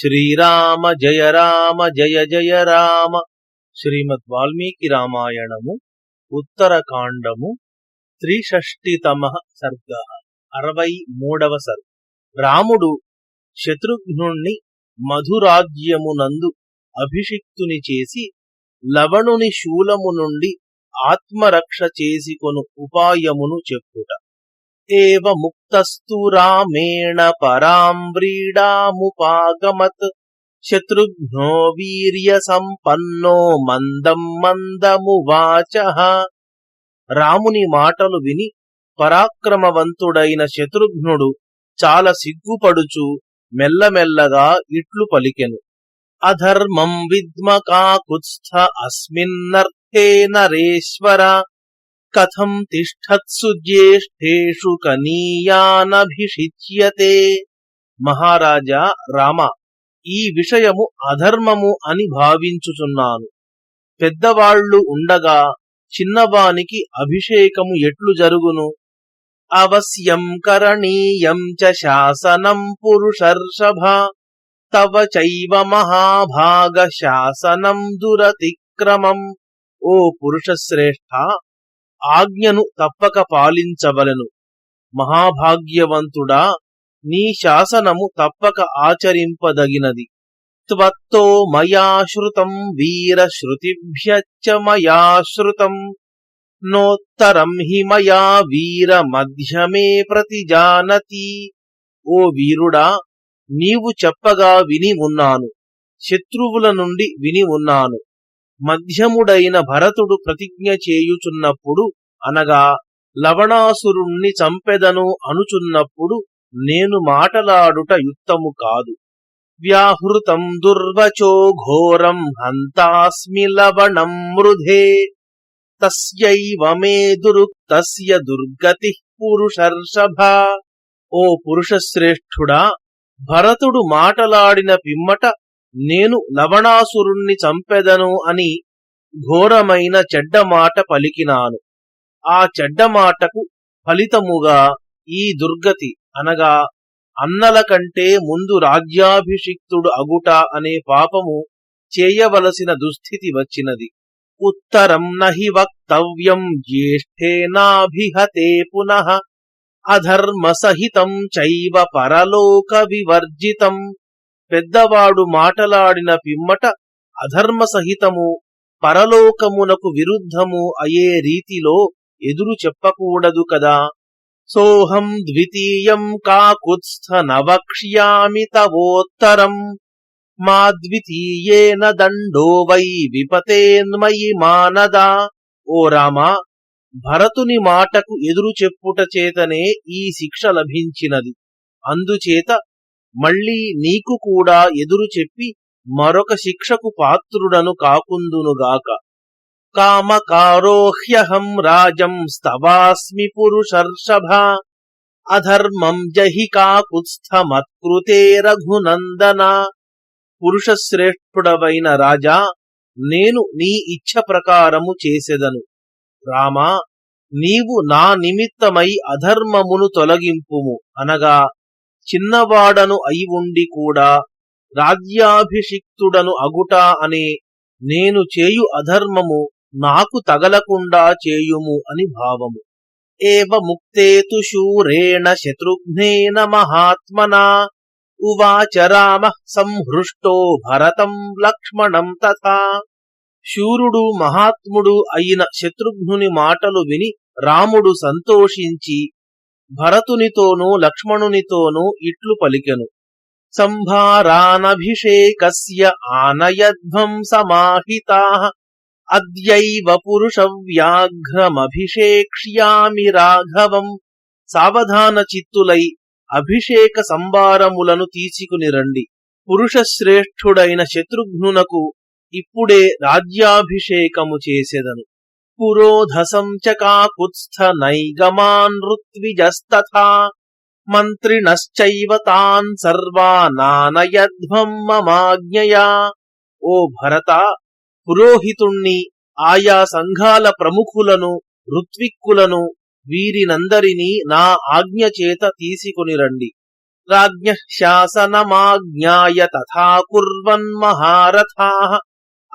శ్రీరామ జయ రామ జయ జయ రామ. శ్రీమద్ వాల్మీకి రామాయణము ఉత్తరకాండము త్రిషష్టితమ సర్గ అరవై మూడవ సర్గ. రాముడు శత్రుఘ్నుణ్ణి మధురాజ్యమునందు అభిషిక్తుని చేసి లవణుని శూలము నుండి ఆత్మరక్ష చేసికొను ఉపాయమును చెప్పుట. ఏవ ముక్తస్తు రామేణ పరాం వ్రీడాముపాగమత్ శత్రుఘ్నో వీర్య సంపన్నో మందం మందమువాచ రాముని మాటలు విని పరాక్రమవంతుడైన శత్రుఘ్నుడు చాలా సిగ్గుపడుచు మెల్లమెల్లగా ఇట్లు పలికెను. అధర్మం విద్మ కాకుత్స్థ అస్మిన్నర్థే నరేశ్వర కథం తిష్టత్సు జ్యేష్ఠేషు కనీయానభిషిచ్యతే మహారాజా రామ ఈ విషయము అధర్మము అని భావించుచున్నాను. పెద్దవాళ్ళు ఉండగా చిన్నవానికి అభిషేకము ఎట్లు జరుగును? అవశ్యం కరణీయం చ శాసనం పురుషర్షభ తవ చైవ మహాభాగ శాసనం దురతిక్రమం. ఓ పురుషశ్రేష్ఠ ఆజ్ఞను తప్పక పాలించవలెను. మహాభాగ్యవంతుడా నీ శాసనము తప్పక ఆచరింపదగినది. త్వత్తో మయా శృతం వీర మయా శృతం నోత్తరం హి మయా వీర మధ్యమే ప్రతిజానతి ఓ వీరుడా నీవు చెప్పగా విని ఉన్నాను. శత్రువుల నుండి విని ఉన్నాను. మధ్యముడైన భరతుడు ప్రతిజ్ఞ చేయుచున్నప్పుడు అనగా లవణాసురుణ్ణి చంపెదను అనుచున్నప్పుడు నేను మాటలాడుట యుక్తము కాదు. వ్యాహృతం దుర్వచో ఘోరం హంతాస్మి లవణం మృధే. తస్యైవ మే దురుక్తస్య దుర్గతి పురుషర్షభ. ఓ పురుషశ్రేష్ఠుడా భరతుడు మాటలాడిన పిమ్మట నేను లవణాసురుణ్ణి చంపెదను అని ఘోరమైన చెడ్డ మాట పలికినాను. ఆ చెడ్డ మాటకు ఫలితముగా ఈ దుర్గతి అనగా అన్నల కంటే ముందు రాజ్యాభిషిక్తుడు అగుట అనే పాపము చేయవలసిన దుస్థితి వచ్చినది. ఉత్తరం నహి వక్తవ్యం జ్యేష్ఠేనాభిహతే పునః అధర్మ సహితం చైవ పరలోక వివర్జితం. పెద్దవాడు మాటలాడిన పిమ్మట అధర్మ సహితము పరలోకమునకు విరుద్ధము అయే రీతిలో ఎదురు చెప్పకూడదు కదా. సోహం ద్వితీయం కాకుత్స్థ నవక్ష్యామి తవోత్తరం. మా ద్వితీయేన దండో వై విపతేన్మయి మానదా. ఓ రామా భరతుని మాటకు ఎదురు చెప్పుట చేతనే ఈ శిక్ష లభించినది. అందుచేత మళ్ళీ నీకు కూడా ఎదురు చెప్పి మరొక శిక్షకు పాత్రుడను కాకుందునుగాక కామకారోహ్యహం రాజం స్తవాస్మి పురుషర్షభ. అధర్మం జహి కాకుత్స్థమత్కృతే రఘునందన. పురుషశ్రేష్ఠుడవైన రాజా నేను నీ ఇచ్ఛ ప్రకారము చేసెదను. రామా నీవు నా నిమిత్తమై అధర్మమును తొలగింపుము అనగా చిన్నవాడను అయి ఉండి కూడా రాజ్యాభిషిక్తుడను అగుట అనే నేను చేయు అధర్మము నాకు తగలకుండా చేయుము అని భావము. ఏవ ముక్తేతు శూరేణ శత్రుఘ్నేన మహాత్మనా. ఉవాచ రామ సంహృష్టో భరతం లక్ష్మణం తథా. శూరుడు మహాత్ముడు అయిన శత్రుఘ్నుని మాటలు విని రాముడు సంతోషించి భరతునితోనూ లక్ష్మణునితోనూ ఇట్లు పలికెను. సంభారానభిషేకస్య ఆనయధ్వం సమాహితా అద్యైవ పురుష వ్యాఘ్రమభిషేక్ష్యామి రాఘవం సావధాన చిత్తులై అభిషేక సంభారములను తీసుకుని రండి. పురుషశ్రేష్ఠుడైన శత్రుఘ్నునకు ఇప్పుడే రాజ్యాభిషేకము చేసెదను. పురోధసం చ కాకుత్స్థ నైగమాన్ ఋత్విజస్తథా మంత్రిణశ్చైవ తాన్ సర్వానానయధ్వం మమాజ్ఞయా ఓ భరత పురోహితుణ్ణి ఆయా సంఘాల ప్రముఖులను ఋత్విక్కులను వీరినందరినీ నా ఆజ్ఞ చేత తీసుకుని రండి రాజ్ఞ శాసనమాజ్ఞాయ తథా కుర్వన్ మహారథా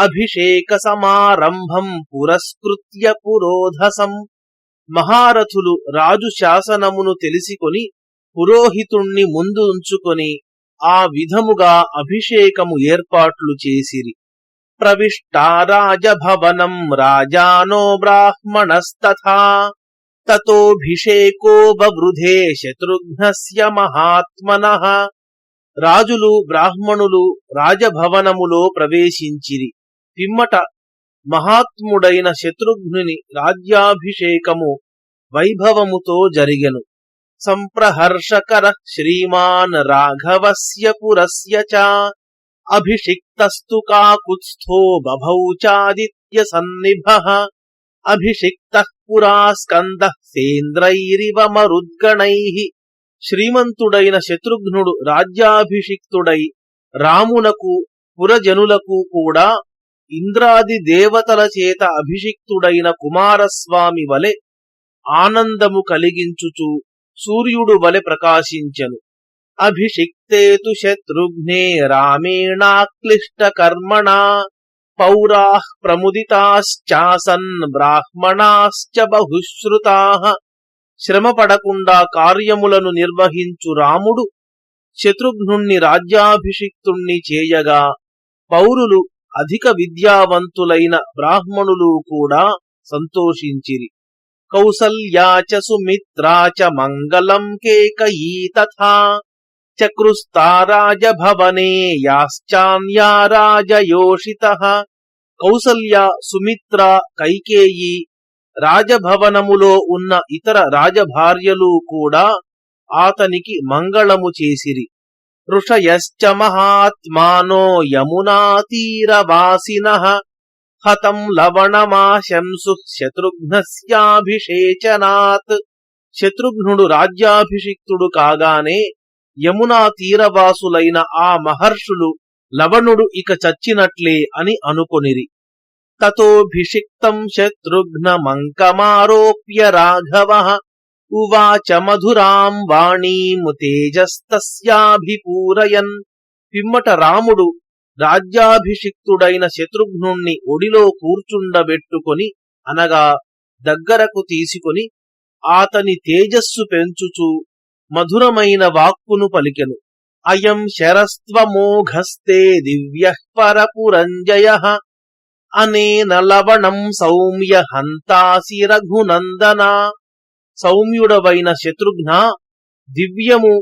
అభిషేక సమారంభం పురస్కృత్య పురోధసం. మహారథులు రాజు శాసనమును తెలిసికొని పురోహితుణ్ణి ముందు ఉంచుకొని ఆ విధముగా అభిషేకము ఏర్పాట్లు చేసిరి. ప్రవిష్టారాజభవనం రాజానో బ్రాహ్మణస్తథా. తతోభిషేకో బవృధే శత్రుఘ్నస్య మహాత్మన. రాజులు బ్రాహ్మణులు రాజభవనములో ప్రవేశించిరి. పిమ్మట మహాత్ముడైన శత్రుఘ్నుని రాజ్యాభిషేకము వైభవముతో జరిగెను. సంప్రహర్షకర శ్రీమాన్ రాఘవస్య పురస్య చ అభిషిక్తస్తు కాకుత్స్థో బభౌ చాదిత్య సన్నిభ అభిషిక్త పురా స్కంద సేంద్రైరివ మరుద్గణై. శ్రీమంతుడైన శత్రుఘ్నుడు రాజ్యాభిషిక్తుడై రామునకు పురజనులకు కూడా ఇంద్రాది దేవతల చేత అభిషిక్తుడైన కుమారస్వామి వలె ఆనందము కలిగించుచు సూర్యుడు వలె ప్రకాశించెను. అభిషిక్తేతు శత్రుఘ్నే రామేణాక్లిష్ట కర్మణా పౌరాః ప్రముదితాశ్చాసన్ బ్రాహ్మణాశ్చ బహుశ్రుతా. శ్రమపడకుండా కార్యములను నిర్వహించు రాముడు శత్రుఘ్నుణ్ణి రాజ్యాభిషిక్తుణ్ణి చేయగా పౌరులు అధిక విద్యావంతులైన బ్రాహ్మణులు కూడా సంతోషించిరి. కౌసల్యాచ సుమిత్రా చ మంగళం కేకయీ తథా చక్రుస్తా భవనే యాశ్చాన్యా రాజయోషిత కౌసల్య సుమిత్ర కైకేయి రాజభవనములో ఉన్న ఇతర రాజభార్యలు కూడా ఆతనికి మంగళము చేసిరి. ఋషయశ్చ మహాత్మానో యమునా తీరవాసిన హతం లవణమాశంసు శత్రుఘ్నస్యాభిషేచనాత్ శత్రుఘ్నుడు రాజ్యాభిషిక్తుడు కాగానే యమునా తీరవాసులైన ఆ మహర్షులు లవణుడు ఇక చచ్చినట్లే అని అనుకొనిరి. తతోభిషిక్తం శత్రుఘ్నమంకమారోప్య రాఘవ ఉవాచ మధురాం వాణీం తేజస్తస్యాభిపూరయన్. పిమ్మట రాముడు రాజ్యాభిషిక్తుడైన శత్రుఘ్నుణ్ణి ఒడిలో కూర్చుండబెట్టుకొని అనగా దగ్గరకు తీసుకొని ఆతని తేజస్సు పెంచుచు మధురమైన వాక్కును పలికెను. అయం శరస్త్వమోఘస్తే దివ్య పరపురంజయ అనేన లవణం సౌమ్య హంతాసి రఘునందనా. సౌమ్యుడవైన శత్రుఘ్న దివ్యము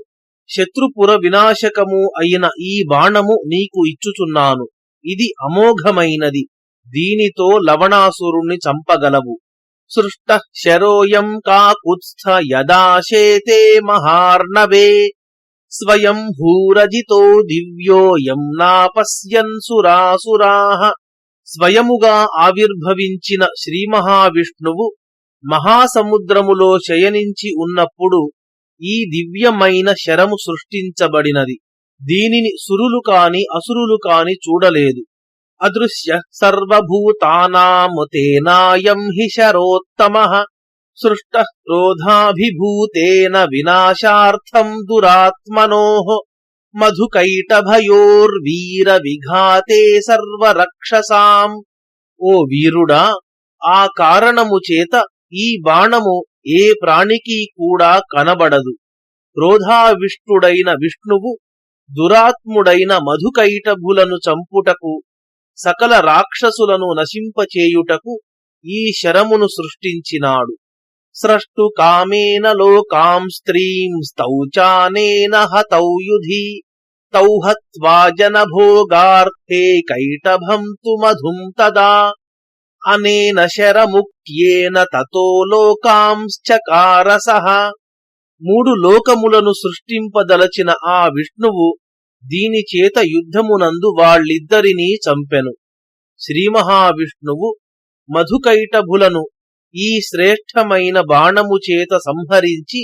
శత్రుపుర వినాశకము అయిన ఈ బాణము నీకు ఇచ్చుచున్నాను. ఇది అమోఘమైనది. దీనితో లవణాసురుణ్ణి చంపగలవు. సృష్ట శరోయం కాకుత్స్థ యదాశేతే మహార్ణవే. స్వయం భూరజితో దివ్యోయం నాపశ్యన్ సురాసురాహ స్వయముగా ఆవిర్భవించిన శ్రీ మహావిష్ణువు మహాసముద్రములో శయనించి ఉన్నప్పుడు ఈ దివ్యమైన శరము సృష్టించబడినది. దీనిని సురులు కాని అసురులు కాని చూడలేదు. అదృశ్య సర్వభూతానామతేనాయం హి శరోత్తమ. సృష్ట క్రోధాభిభూతేన వినాశార్థం దురాత్మనో. మధుకైటభయోర్వీర విఘాతే సర్వరక్షసాం. ఓ వీరుడా ఆ కారణము చేత ఈ బాణము ఏ ప్రాణికి కూడా కనబడదు. క్రోధావిష్టుడైన విష్ణువు దురాత్ముడైన మధుకైటభులను చంపుటకు సకల రాక్షసులను నశింపచేయుటకు ఈ శరమును సృష్టించినాడు. స్రష్టు కామేన లోకాం స్త్రీం స్తౌచానేన హతౌయుధి తౌహత్వా జనభోగార్థే కైటభం తు మధుం తదా. అనేన శరముక్త్యేన తతో లోకాంశ్చకారసః మూడు లోకములను సృష్టింపదలచిన ఆ విష్ణువు దీని చేత యుద్ధమునందు వాళ్ళిద్దరినీ చంపెను. శ్రీమహావిష్ణువు మధుకైటభులను ఈ శ్రేష్టమైన బాణము చేత సంహరించి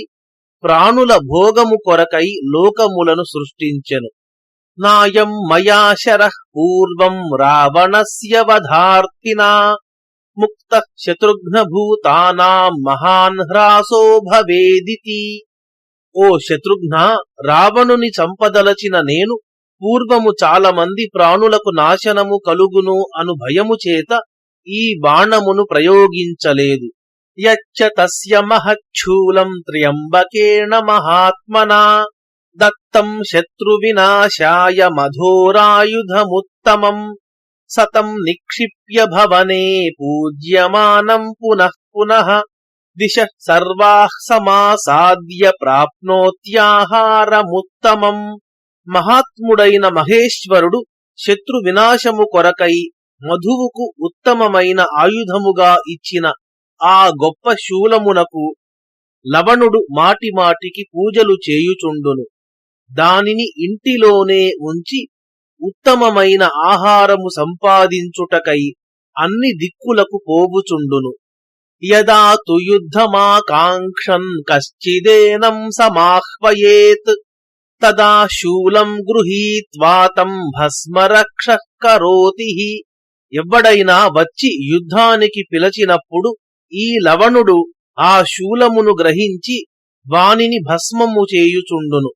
ప్రాణుల భోగము కొరకై లోకములను సృష్టించెను. నాయం మయాశర పూర్వం రావణస్య వధార్తినా। ముక్త శత్రుఘ్నభూతానాం మహాన్ హ్రాసో భవేదితి ఓ శత్రుఘ్న రావణుని చంపదలచిన నేను పూర్వము చాలామంది ప్రాణులకు నాశనము కలుగును అను భయము చేత ఈ బాణమును ప్రయోగించలేదు. యచ్చ తస్య మహచ్చూలం త్ర్యంబకేణ మహాత్మనా దత్తం శత్రువినాశాయ మధోరాయుధముత్తమం. సతం నిక్షిప్య భవనే పూజ్యమానం పునః పునః. దిశ సర్వాః సమాసాద్య ప్రాప్నోత్యాహారముత్తమం. మహాత్ముడైన మహేశ్వరుడు శత్రు వినాశము కొరకై మధువుకు ఉత్తమమైన ఆయుధముగా ఇచ్చిన ఆ గొప్ప శూలమునకు లవణుడు మాటిమాటికి పూజలు చేయుచుండును. దానిని ఇంటిలోనే ఉంచి ఉత్తమమైన ఆహారము సంపాదించుటకై అన్ని దిక్కులకు పోగుచుండును. యదా తు యుద్ధమాకాంక్షన్ కశ్చిదేనం సమాహ్వయేత్ తదా శూలం గృహీత్వాతం భస్మరక్ష కరోతి ఎవ్వడైనా వచ్చి యుద్ధానికి పిలచినప్పుడు ఈ లవణుడు ఆ శూలమును గ్రహించి వానిని భస్మము చేయుచుండును.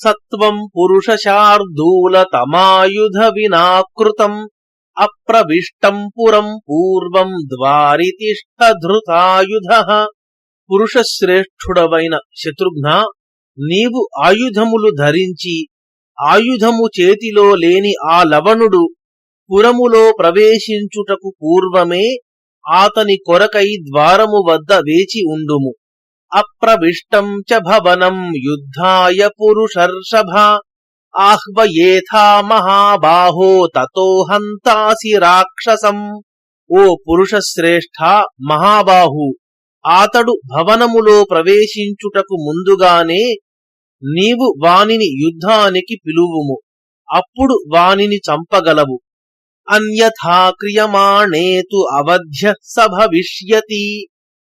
సత్వం పురుషశార్దూల తమాయుధ వినాకృతం అప్రవిష్టం పురం పూర్వం ద్వారితిష్టధృతాయుధ పురుషశ్రేష్ఠుడవైన శత్రుఘ్న నీవు ఆయుధములు ధరించి ఆయుధము చేతిలో లేని ఆ లవణుడు పురములో ప్రవేశించుటకు పూర్వమే ఆతని కొరకై ద్వారము వద్ద వేచి ఉండుము. అప్రవిష్టం చ భవనం యుద్ధాయ పురుషర్షభ. ఆహ్వయేథా మహాబాహో తతో హంతాసి రాక్షసం. ఓ పురుషశ్రేష్ఠ మహాబాహు ఆతడు భవనములో ప్రవేశించుటకు ముందుగానే నీవు వానిని యుద్ధానికి పిలువుము. అప్పుడు వానిని చంపగలవు. అన్యథా క్రియమాణేతు అవధ్య స భవిష్యతి.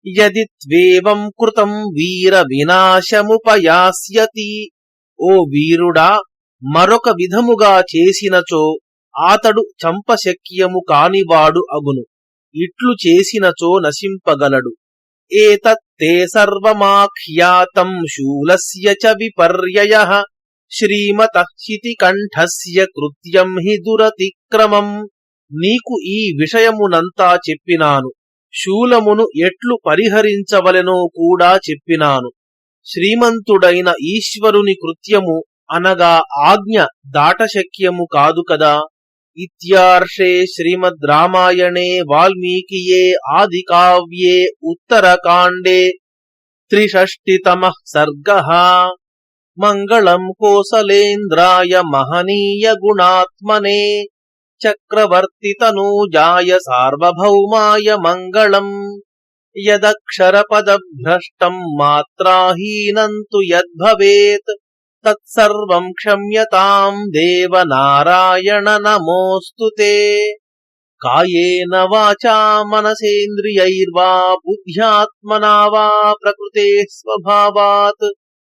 యది త్వేవం కృతం వీర వినాశముపయాస్యతి ఓ వీరుడా మరొక విధముగా చేసినచో ఆతడు చంపశక్యము కానివాడు అగును. ఇట్లు చేసినచో నశింపగలడు. ఏతత్తే సర్వమాఖ్యాతం శూలస్య చ విపర్యయ। శ్రీమత శితికంఠస్య కృత్యం హి దురతిక్రమం। నీకు ఈ విషయమునంతా చెప్పినాను. శూలమును ఎట్లు పరిహరించవలెనో కూడా చెప్పినాను. శ్రీమంతుడైన ఈశ్వరుని కృత్యము అనగా ఆజ్ఞ దాటశక్యము కాదు కదా. ఇత్యార్షే శ్రీమద్ రామాయణే వాల్మీకియే ఆదికావ్యే ఉత్తరకాండే త్రిషష్టితమ సర్గ. మంగళం కోసలేంద్రాయ మహనీయ గుణాత్మనే चक्रवर्तितनूजाय सार्वभौमाय मङ्गलम् यदक्षरपदभ्रष्टम् मात्राहीनम् तु यद्भवेत् तत्सर्वम् क्षम्यताम् देव नारायण नमोऽस्तु ते कायेन वाचा मनसेन्द्रियैर्वा बुद्ध्यात्मना वा प्रकृतेः स्वभावात्